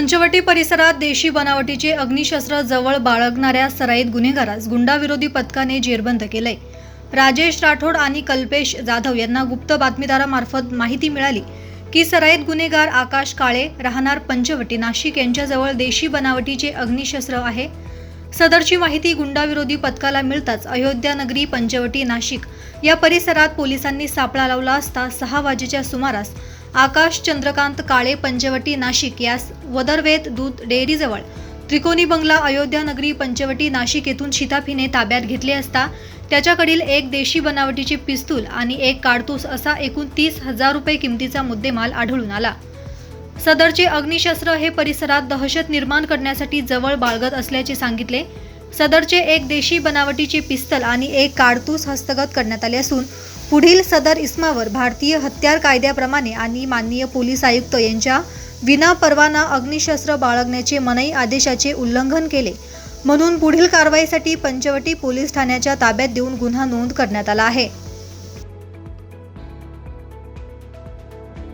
पंचवटी परिसरात देशी बनावटीचे अग्निशस्त्र जवळ बाळगणाऱ्या सराईत गुन्हेगारास गुंडाविरोधी पथकाने जेरबंद केलंय. राजेश राठोड आणि कल्पेश जाधव यांना गुप्त बातमीदारामार्फत माहिती मिळाली की सराईत गुन्हेगार आकाश काळे राहणार पंचवटी नाशिक यांच्याजवळ देशी बनावटीचे अग्निशस्त्र आहे. सदरची माहिती गुंडाविरोधी पथकाला मिळताच अयोध्या नगरी पंचवटी नाशिक या परिसरात पोलिसांनी सापळा लावला असता सहा वाजेच्या सुमारास आकाश चंद्रकांत काळे पंचवटी नाशिक यास वदरवेत दूध डेअरीजवळ. त्रिकोणी बंगला अयोध्या नगरी पंचवटी नाशिक येथून शिताफीने ताब्यात घेतले असता त्याच्याकडील एक देशी बनावटीचे पिस्तूल आणि एक काडतूस असा एकूण तीस हजार रुपये किमतीचा मुद्देमाल आढळून आला. सदरचे अग्निशस्त्र हे परिसरात दहशत निर्माण करण्यासाठी जवळ बाळगत असल्याचे सांगितले. सदरचे एक देशी बनावटीचे पिस्तल आणि एक काडतूस हस्तगत करण्यात आले असून पुढील सदर इस्मावर भारतीय हत्यार कायद्याप्रमाणे आणि माननीय पोलीस आयुक्त यांच्या विना परवाना अग्निशस्त्र बाळगण्याचे मनाई आदेशाचे उल्लंघन केले. म्हणून पुढील कारवाईसाठी पंचवटी पोलीस ठाण्याच्या ताब्यात देऊन गुन्हा नोंद करण्यात आला आहे.